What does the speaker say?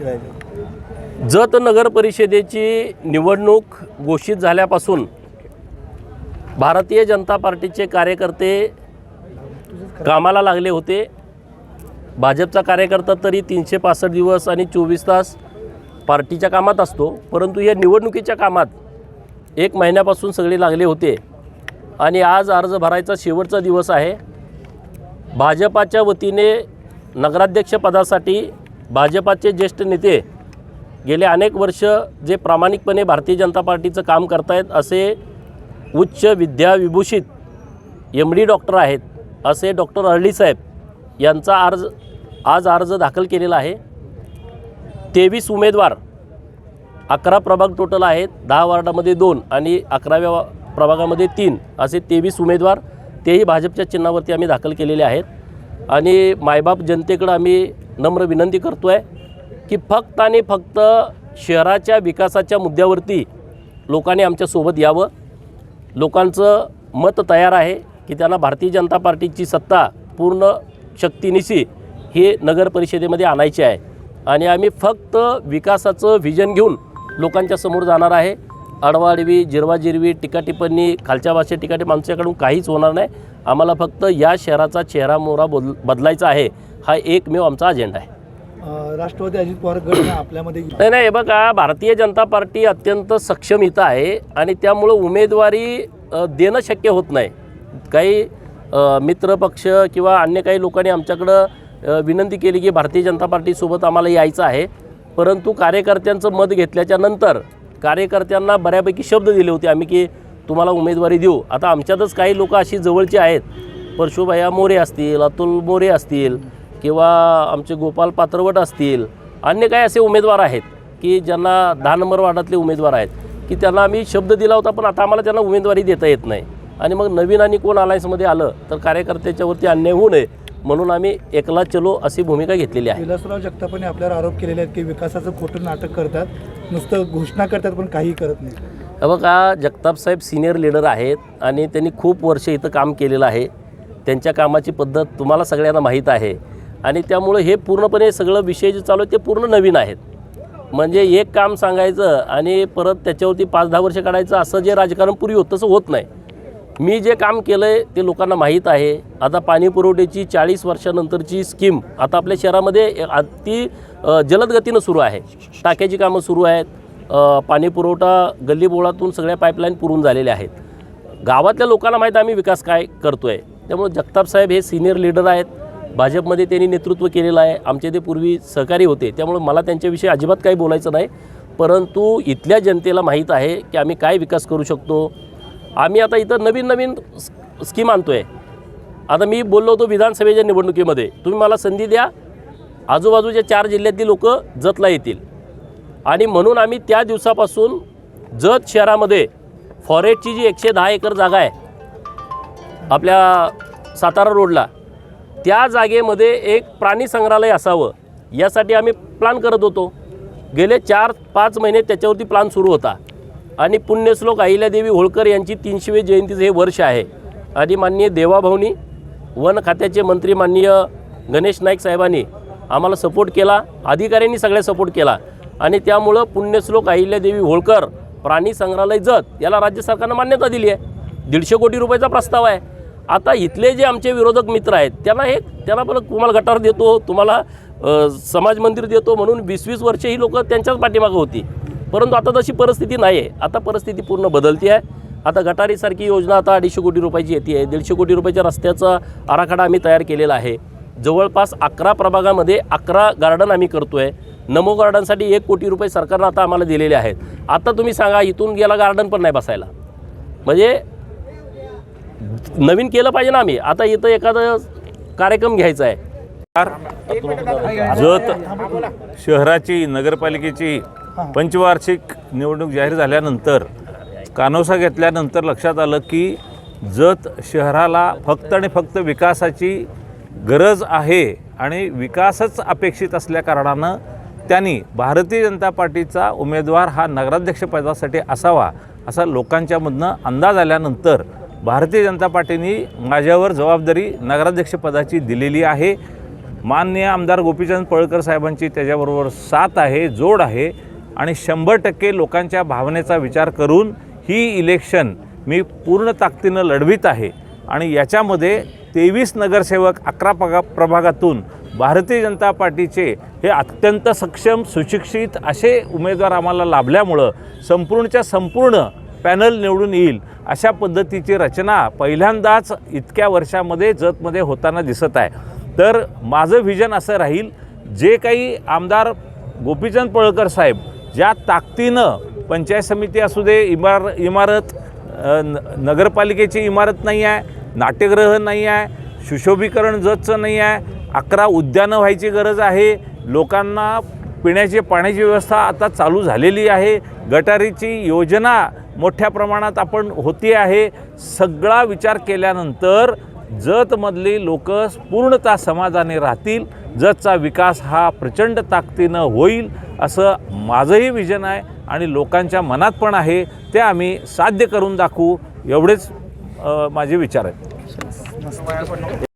कशी जत नगर परिषदेची निवडणूक घोषित झाल्यापासून भारतीय जनता पार्टीचे कार्यकर्ते कामाला लागले होते. भाजपचा कार्यकर्ता तरी तीनशे पासष्ट दिवस आणि चोवीस तास पार्टीच्या कामात असतो. परंतु या निवडणुकीच्या कामात एक महिन्यापासून सगळे लागले होते. आणि आज अर्ज भरायचा शेवटचा दिवस आहे. भाजपाच्या वतीने नगराध्यक्षपदासाठी भाजपाचे ज्येष्ठ नेते गेले अनेक वर्ष जे प्रामाणिकपणे भारतीय जनता पार्टीचं काम करतायत असे उच्च विद्याविभूषित एम डी डॉक्टर आहेत असे डॉक्टर अरळी साहेब यांचा अर्ज आज अर्ज दाखल केलेला आहे. तेवीस उमेदवार अकरा प्रभाग टोटल आहेत दहा वार्डामध्ये दोन आणि अकराव्या प्रभागामध्ये तीन असे तेवीस उमेदवार तेही भाजपच्या चिन्हावरती आम्ही दाखल केलेले आहेत. आणि मायबाप जनतेकडं आम्ही नम्र विनंती करतो आहे की फक्त आणि फक्त शहराच्या विकासाच्या मुद्द्यावरती लोकांनी आमच्यासोबत यावं. लोकांचं मत तयार आहे की त्यांना भारतीय जनता पार्टीची सत्ता पूर्ण शक्तीनिशी हे नगर परिषदेमध्ये आणायची आहे. आणि आम्ही फक्त विकासाचं व्हिजन घेऊन लोकांच्या समोर जाणार आहे. अडवाडवी जिरवाजिरवी टिकाटिपणी खालच्या भाषेत टीकाटी माणसाकडून काहीच होणार नाही. आम्हाला फक्त या शहराचा चेहरा मोहरा बदल बदलायचा आहे. हा एकमेव आमचा अजेंडा आहे. राष्ट्रवादी अजित पवार गट आपल्यामध्ये नाही नाही हे बघा भारतीय जनता पार्टी अत्यंत सक्षम इथं आहे आणि त्यामुळं उमेदवारी देणं शक्य होत नाही. काही मित्रपक्ष किंवा अन्य काही लोकांनी आमच्याकडं विनंती केली की भारतीय जनता पार्टीसोबत आम्हाला यायचं आहे. परंतु कार्यकर्त्यांचं मत घेतल्याच्या नंतर कार्यकर्त्यांना बऱ्यापैकी शब्द दिले होते आम्ही की तुम्हाला उमेदवारी देऊ. आता आमच्यातच काही लोक अशी जवळची आहेत. परशुभैया मोरे असतील अतुल मोरे असतील किंवा आमचे गोपाल पात्रवट असतील अन्य काही असे उमेदवार आहेत की ज्यांना दहा नंबर वार्डातले उमेदवार आहेत की त्यांना आम्ही शब्द दिला होता पण आता आम्हाला त्यांना उमेदवारी देता येत नाही. आणि मग नवीन आणि कोण अलायन्समध्ये आलं तर कार्यकर्त्याच्यावरती अन्याय होऊ नये म्हणून आम्ही एकला चलो अशी भूमिका घेतलेली आहे. विलासराव जगतापांनी आपल्यावर आरोप केलेले आहेत की विकासाचं खोटं नाटक करतात नुसतं घोषणा करतात पण काही करत नाही. बघा जगताप साहेब सिनियर लीडर आहेत आणि त्यांनी खूप वर्ष इथं काम केलेलं आहे. त्यांच्या कामाची पद्धत तुम्हाला सगळ्यांना माहीत आहे. आणि त्यामुळं हे पूर्णपणे सगळं विषय जे चालू आहे ते पूर्ण नवीन आहेत. म्हणजे एक काम सांगायचं आणि परत त्याच्यावरती पाच दहा वर्ष काढायचं असं जे राजकारण पूर्वी होतं तसं होत नाही. मी जे काम केलं आहे ते लोकांना माहीत आहे. आता पाणी पुरवठ्याची चाळीस वर्षानंतरची स्कीम आता आपल्या शहरामध्ये अति जलद गतीनं सुरू आहे. टाक्याची कामं सुरू आहेत. पाणी पुरवठा गल्लीबोळातून सगळ्या पाईपलाईन पुरून झालेल्या आहेत. गावातल्या लोकांना माहीत आहे आम्ही विकास काय करतो आहे त्यामुळे जगताप साहेब हे सिनियर लीडर आहेत. भाजपमध्ये त्यांनी नेतृत्व केलेलं आहे. आमचे ते पूर्वी सहकारी होते. त्यामुळे मला त्यांच्याविषयी अजिबात काही बोलायचं नाही. परंतु इथल्या जनतेला माहीत आहे की आम्ही काय विकास करू शकतो. आम्ही आता इथं नवीन नवीन स्कीम आणतो आहे आता मी बोललो होतो विधानसभेच्या निवडणुकीमध्ये. तुम्ही मला संधी द्या. आजूबाजूच्या चार जिल्ह्यातली लोक जतला येतील. आणि म्हणून आम्ही त्या दिवसापासून जत शहरामध्ये फॉरेस्टची जी एकशे दहा एकर जागा आहे आपल्या सातारा रोडला त्या जागेमध्ये एक प्राणी संग्रहालय असावं यासाठी आम्ही प्लान करत होतो. गेले चार पाच महिने त्याच्यावरती प्लान सुरू होता. आणि पुण्यश्लोक अहिल्यादेवी होळकर यांची तीनशेवी जयंतीचं हे वर्ष आहे. आणि माननीय देवाभाऊनी वन खात्याचे मंत्री माननीय गणेश नाईक साहेबांनी आम्हाला सपोर्ट केला अधिकाऱ्यांनी सगळ्या सपोर्ट केला. आणि त्यामुळं पुण्यश्लोक अहिल्यादेवी होळकर प्राणी संग्रहालय जत याला राज्य सरकारनं मान्यता दिली आहे. दीडशे कोटी रुपयाचा प्रस्ताव आहे. आता इथले जे आमचे विरोधक मित्र आहेत त्यांना हे त्यांना पण तुम्हाला गटार देतो तुम्हाला समाज मंदिर देतो म्हणून वीस वीस वर्षे ही लोक त्यांच्याच पाठीमागं होती. परंतु आता तशी परिस्थिती नाही आहे आता परिस्थिती पूर्ण बदलती आहे. आता गटारीसारखी योजना आता अडीचशे कोटी रुपयाची येते आहे. दीडशे कोटी रुपयाच्या रस्त्याचा आराखडा आम्ही तयार केलेला आहे. जवळपास अकरा प्रभागामध्ये अकरा गार्डन आम्ही करतो आहे नमो गार्डनसाठी एक कोटी रुपये सरकारनं आता आम्हाला दिलेले आहेत. आता तुम्ही सांगा इथून गेला गार्डन पण नाही बसायला. म्हणजे नवीन केलं पाहिजे ना आम्ही. आता इथं एखादं कार्यक्रम घ्यायचा आहे. जत शहराची नगरपालिकेची पंचवार्षिक निवडणूक जाहीर झाल्यानंतर कानोसा घेतल्यानंतर लक्षात आलं की जत शहराला फक्त आणि फक्त विकासाची गरज आहे आणि विकासच अपेक्षित असल्याकारणानं त्यांनी भारतीय जनता पार्टीचा उमेदवार हा नगराध्यक्षपदासाठी असावा असा लोकांच्यामधनं अंदाज आल्यानंतर भारतीय जनता पार्टीने माझ्यावर जबाबदारी नगराध्यक्षपदाची दिलेली आहे. माननीय आमदार गोपीचंद पळकर साहेबांची त्याच्याबरोबर साथ आहे जोड आहे आणि शंभर टक्के लोकांच्या भावनेचा विचार करून ही इलेक्शन मी पूर्ण ताकदीनं लढवीत आहे. आणि याच्यामध्ये तेवीस नगरसेवक अकरा पगा प्रभागातून भारतीय जनता पार्टीचे हे अत्यंत सक्षम सुशिक्षित असे उमेदवार आम्हाला लाभल्यामुळं संपूर्णच्या संपूर्ण पॅनल निवडून येईल अशा पद्धतीची रचना पहिल्यांदाच इतक्या वर्षामध्ये जतमध्ये होताना दिसत आहे. तर माझं व्हिजन असं राहील जे काही आमदार गोपीचंद पळकर साहेब ज्या ताकदीनं पंचायत समिती असू दे इमार इमारत न नगरपालिकेची इमारत नाही आहे नाट्यगृह नाही आहे सुशोभीकरण जतचं नाही आहे अकरा उद्यानं व्हायची गरज आहे लोकांना पिण्याची पाण्याची व्यवस्था आता चालू झालेली आहे गटारीची योजना मोठ्या प्रमाणात आपण होती आहे. सगळा विचार केल्यानंतर जतमधली लोक पूर्णतः समाजाने राहतील. जतचा विकास हा प्रचंड ताकदीनं होईल असं माझंही विजन आहे आणि लोकांच्या मनात पण आहे. ते आम्ही साध्य करून दाखवू. एवढेच माझे विचार आहेत.